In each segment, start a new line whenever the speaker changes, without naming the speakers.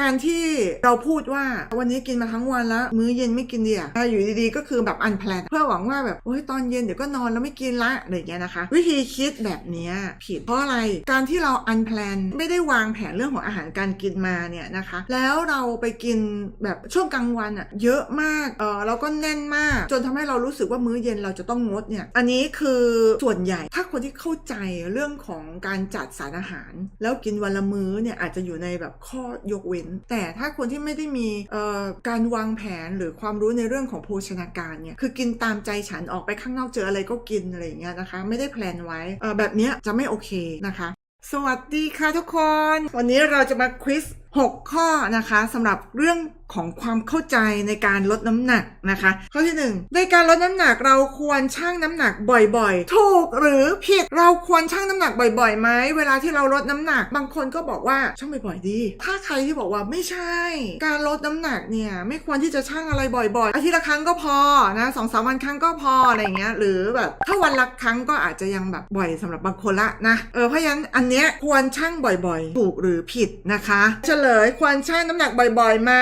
การที่เราพูดว่าวันนี้กินมาทั้งวันแล้ว มื้อเย็นไม่กินเดียอะอยู่ดีๆ ก็คือแบบอันแพลนเพื่อหวังว่าแบบโอ้ยตอนเย็นเดี๋ยวก็นอนแล้วไม่กินละอะไรอย่างเงี้ยนะคะ วิธีคิดแบบนี้ผิดเพราะอะไรการที่เราอันแพลนไม่ได้วางแผนเรื่องของอาหารการกินมาเนี่ยนะคะ แล้วเราไปกินแบบช่วงกลางวันอะเยอะมากเออแล้วก็แน่นมาก จนทำให้เรารู้สึกว่ามื้อเย็นเราจะต้องงดเนี่ยอันนี้คือส่วนใหญ่ถ้าคนที่เข้าใจเรื่องของการจัดสารอาหาร แล้วกินวันละมื้อเนี่ยอาจจะอยู่ในแบบข้อยกเว้นแต่ถ้าคนที่ไม่ได้มีการวางแผนหรือความรู้ในเรื่องของโภชนาการเนี่ยคือกินตามใจฉันออกไปข้างนอกเจออะไรก็กินอะไรอย่างเงี้ยนะคะ ไม่ได้แพลนไว้แบบเนี้ยจะไม่โอเคนะคะ สวัสดีค่ะทุกคน วันนี้เราจะมาควิส 6 ข้อนะคะสำหรับเรื่องของความเข้าใจในการลดน้ำหนักนะคะ ข้อที่ 1 ในการลดน้ำหนักเราควรชั่งน้ำหนักบ่อยๆ ถูกหรือผิดเราควรชั่งน้ำหนักบ่อยๆไหมเวลาที่เราลดน้ำหนัก บางคนก็บอกว่าชั่งบ่อยๆดี ถ้าใครที่บอกว่าไม่ใช่ การลดน้ำหนักเนี่ยไม่ควรที่จะชั่งอะไรบ่อยๆอาทิตย์ละครั้งก็พอนะสองสามวันครั้งก็พออะไรเงี้ยหรือแบบถ้าวันละครั้งก็อาจจะยังแบบบ่อยสำหรับบางคนละนะเออเพราะฉะนั้นอันเนี้ยควรชั่งบ่อยๆ ถูกหรือผิดนะคะเฉลลยควรชั่งน้ำหนักบ่อยๆไหม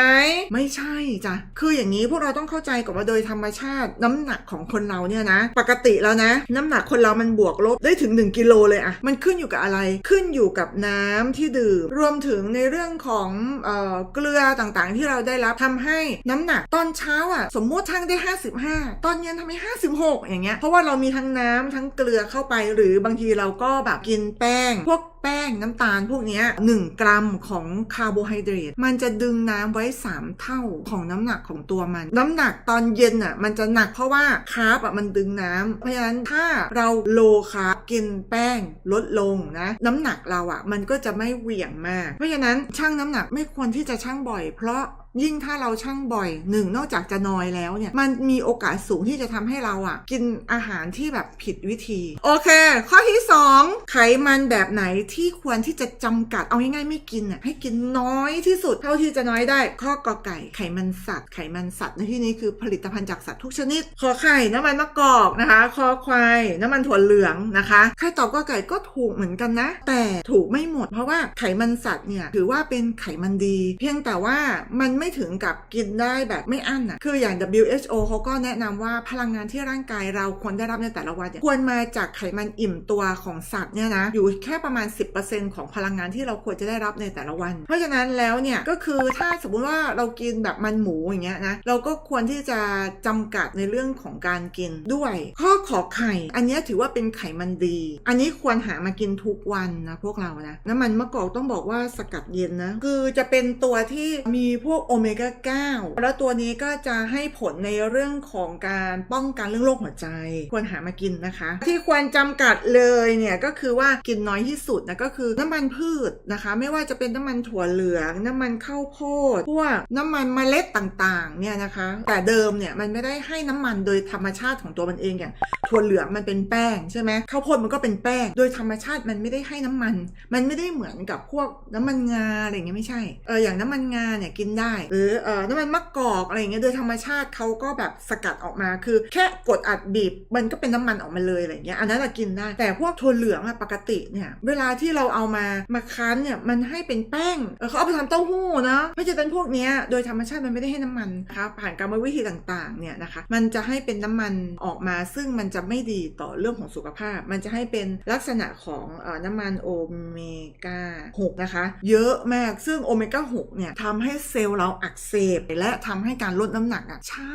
ไม่ใช่จ้ะคืออย่างนี้พวกเราต้องเข้าใจก่อนว่าโดยธรรมชาติน้ำหนักของคนเราเนี่ยนะ ปกติแล้วนะ น้ำหนักคนเรามันบวกลบได้ถึง 1กิโลเลยอะมันขึ้นอยู่กับอะไรขึ้นอยู่กับน้ำที่ดื่มรวมถึงในเรื่องของเออเกลือต่างๆ ที่เราได้รับทำให้น้ำหนักตอนเช้าอะสมมุติทั้งได้ 55 ตอนเย็นทำให้ 56 อย่างเงี้ยเพราะว่าเรามีทั้งน้ำทั้งเกลือเข้าไปหรือบางทีเราก็แบบกินแป้ง พวกแป้งน้ำตาลพวกนี้1กรัมของคาร์ร์โบไฮเดรตมันจะดึงน้ำไว้ 3 เท่าของน้ำหนักของตัวมัน น้ำหนักตอนเย็นอะมันจะหนักเพราะว่าคาร์บอะมันดึงน้ำเพราะฉะนั้นถ้าเราโลคาร์บกินแป้งลดลงนะ น้ำหนักเราอะมันก็จะไม่เหวี่ยงมาก เพราะฉะนั้นช่างน้ำหนักไม่ควรที่จะช่างบ่อยเพราะยิ่งถ้าเราช่างบ่อยหนึ่งนอกจากจะน้อยแล้วเนี่ย มันมีโอกาสสูงที่จะทำให้เราอะ กินอาหารที่แบบผิดวิธี โอเค ข้อที่ 2 ไขมันแบบไหนที่ควรที่จะจำกัดเอาง่ายๆไม่กินอะให้กินน้อยที่สุดเท่าที่จะน้อยได้ ข้อกอไก่ไขมันสัตว์ ไขมันสัตว์ในที่นี้คือผลิตภัณฑ์จากสัตว์ทุกชนิดขอไข่น้ำมันมะกอกนะคะคอควายน้ำมันถั่วเหลืองนะคะใครตอบกอไก่ก็ถูกเหมือนกันนะ แต่ถูกไม่หมด เพราะว่าไขมันสัตว์เนี่ยถือว่าเป็นไขมันดี เพียงแต่ว่ามันไม่ถึงกับกินได้แบบไม่อั้นอะคืออย่าง WHO เขาก็แนะนำว่าพลังงานที่ร่างกายเราควรได้รับในแต่ละวันเนี่ยควรมาจากไขมันอิ่มตัวของสัตว์เนี่ยนะอยู่แค่ประมาณ 10%ของพลังงานที่เราควรจะได้รับในแต่ละวัน เพราะฉะนั้นแล้วเนี่ยก็คือถ้าสมมุติว่าเรากินแบบมันหมูอย่างเงี้ยนะเราก็ควรที่จะจำกัดในเรื่องของการกินด้วย ข้อขอไข่ อันนี้ถือว่าเป็นไขมันดี อันนี้ควรหามากินทุกวันนะพวกเรานะน้ำมันมะกอกต้องบอกว่าสกัดเย็นนะคือจะเป็นตัวที่มีพวกโอเมก้า 9 แล้วตัวนี้ก็จะให้ผลในเรื่องของการป้องกันเรื่องโรคหัวใจ ควรหามากินนะคะ ที่ควรจำกัดเลยเนี่ยก็คือว่ากินน้อยที่สุดนะก็คือน้ำมันพืชนะคะ ไม่ว่าจะเป็นน้ำมันถั่วเหลือง น้ำมันข้าวโพดพวกน้ำมันเมล็ดต่างๆเนี่ยนะคะ แต่เดิมเนี่ยมันไม่ได้ให้น้ำมันโดยธรรมชาติของตัวมันเองอย่างถั่วเหลืองมันเป็นแป้งใช่ไหมข้าวโพดมันก็เป็นแป้ง โดยธรรมชาติมันไม่ได้ให้น้ำมัน มันไม่ได้เหมือนกับพวกน้ำมันงาอะไรเงี้ยไม่ใช่เอออย่างน้ำมันงาเนี่ยกินได้หรือเออน้ำมันมะกอกอะไรเงี้ยโดยธรรมชาติเขาก็แบบสกัดออกมาคือ แค่กดอัดบีบมันก็เป็นน้ำมันออกมาเลยอะไรเงี้ยอันนั้นกินได้แต่พวกถั่วเหลืองอะปกติเนี่ยเวลาที่เราเอามามาคั้นเนี่ยมันให้เป็นแป้งเขาเอาไปทำเต้าหู้นะเพราะฉะนั้นพวกเนี้ยโดยธรรมชาติมันไม่ได้ให้น้ำมันนะคะผ่านกรรมวิธีต่างๆเนี่ยนะคะมันจะให้เป็นน้ำมันออกมา ซึ่งมันจะไม่ดีต่อเรื่องของสุขภาพ มันจะให้เป็นลักษณะของน้ำมันโอเมก้า6นะคะ เยอะมากซึ่งโอเมก้า6เนี่ยทำให้เซลล์เราอักเสบและทำให้การลดน้ำหนักอะช้า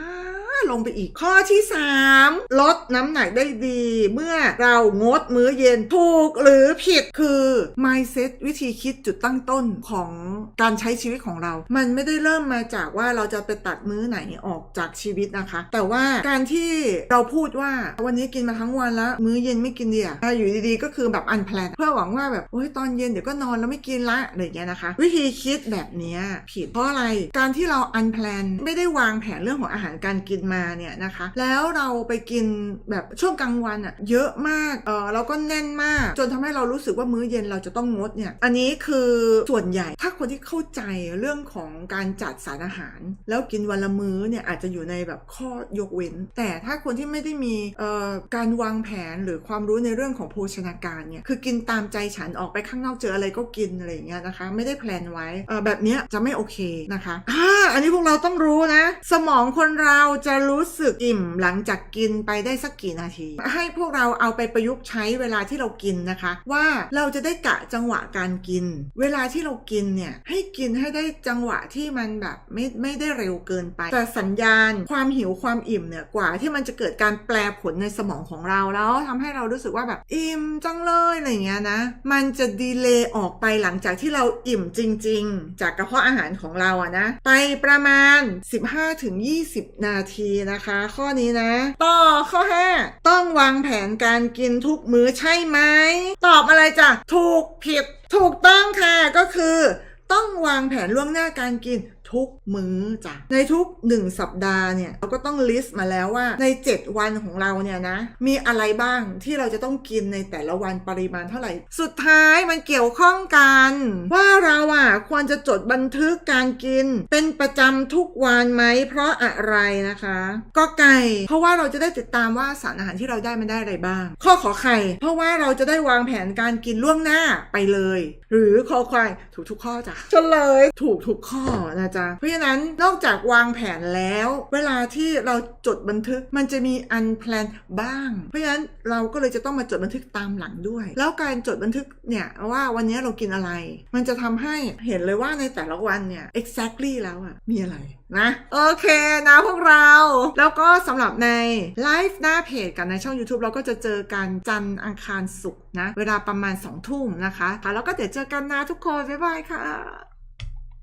ลงไปอีกข้อที่ 3 ลดน้ำหนักได้ดี เมื่อเรางดมื้อเย็นถูกหรือผิดคือ mindset วิธีคิดจุดตั้งต้นของการใช้ชีวิตของเรา มันไม่ได้เริ่มมาจากว่าเราจะไปตัดมื้อไหนออกจากชีวิตนะคะ แต่ว่าการที่เราพูดว่าวันนี้กินมาทั้งวันแล้ว มื้อเย็นไม่กินเดียอะอยู่ดีๆ ก็คือแบบอันแพลนเพื่อหวังว่าแบบโอ้ยตอนเย็นเดี๋ยวก็นอนแล้วไม่กินละอะไรอย่างเงี้ยนะคะ วิธีคิดแบบนี้ผิดเพราะอะไรการที่เราอันแพลนไม่ได้วางแผนเรื่องของอาหารการกินมาเนี่ยนะคะ แล้วเราไปกินแบบช่วงกลางวันอะเยอะมากเออเราก็แน่นมาก จนทำให้เรารู้สึกว่ามื้อเย็นเราจะต้องงดเนี่ยอันนี้คือส่วนใหญ่ถ้าคนที่เข้าใจเรื่องของการจัดสารอาหาร แล้วกินวันละมื้อเนี่ยอาจจะอยู่ในแบบข้อยกเว้น แต่ถ้าคนที่ไม่ได้มีเอ่อการวางแผนหรือความรู้ในเรื่องของโภชนาการเนี่ยคือกินตามใจฉันออกไปข้างนอกเจออะไรก็กินอะไรอย่างเงี้ยนะคะ ไม่ได้แพลนไว้เออแบบเนี้ยจะไม่โอเคนะคะอ่า อันนี้พวกเราต้องรู้นะ สมองคนเราจะรู้สึกอิ่มหลังจากกินไปได้สักกี่นาที ให้พวกเราเอาไปประยุกต์ใช้เวลาที่เรากินนะคะ ว่าเราจะได้กะจังหวะการกิน เวลาที่เรากินเนี่ยให้กินให้ได้จังหวะที่มันแบบไม่ไม่ได้เร็วเกินไป แต่สัญญาณความหิวความอิ่มเนี่ยกว่าที่มันจะเกิดการแปลผลในสมองของเราแล้วทำให้เรารู้สึกว่าแบบอิ่มจังเลยอะไรเงี้ยนะ มันจะดีเลย์ออกไปหลังจากที่เราอิ่มจริง ๆ จากกระเพาะอาหารของเราอะนะไปประมาณ 15-20 นาทีนะคะ ข้อนี้นะ ต่อข้อ 5 ต้องวางแผนการกินทุกมื้อใช่ไหม ตอบอะไรจ้ะ ถูกผิด ถูกต้องค่ะก็คือ ต้องวางแผนล่วงหน้าการกิน ทุกมื้อจ้ะในทุก 1 สัปดาห์เนี่ยเราก็ต้องลิสต์มาแล้วว่าใน 7 วันของเราเนี่ยนะ มีอะไรบ้างที่เราจะต้องกินในแต่ละวันปริมาณเท่าไหร่ สุดท้ายมันเกี่ยวข้องกัน ว่าเราอะควรจะจดบันทึกการกิน เป็นประจำทุกวันไหมเพราะอะไรนะคะ ก็ไก่เพราะว่าเราจะได้ติดตามว่าสารอาหารที่เราได้มันได้อะไรบ้าง ข้อขอไข่ เพราะว่าเราจะได้วางแผนการกินล่วงหน้าไปเลย หรือคอควายถูกทุกข้อจ้ะเฉลยถูกทุกข้อนะจ๊ะเพราะฉะนั้นนอกจากวางแผนแล้ว เวลาที่เราจดบันทึกมันจะมีอันแพลนบ้าง เพราะฉะนั้นเราก็เลยจะต้องมาจดบันทึกตามหลังด้วย แล้วการจดบันทึกเนี่ยว่าวันนี้เรากินอะไร มันจะทำให้เห็นเลยว่าในแต่ละวันเนี่ย exactly แล้วอะมีอะไรนะโอเคนะพวกเรา แล้วก็สำหรับในไลฟ์หน้าเพจกับในช่อง YouTube เราก็จะเจอกันจันทร์อังคารศุกร์นะ เวลาประมาณ2ทุ่มนะคะค่ะแล้วก็เดี๋ยวเจอกันนะทุกคน บ๊ายบายค่ะ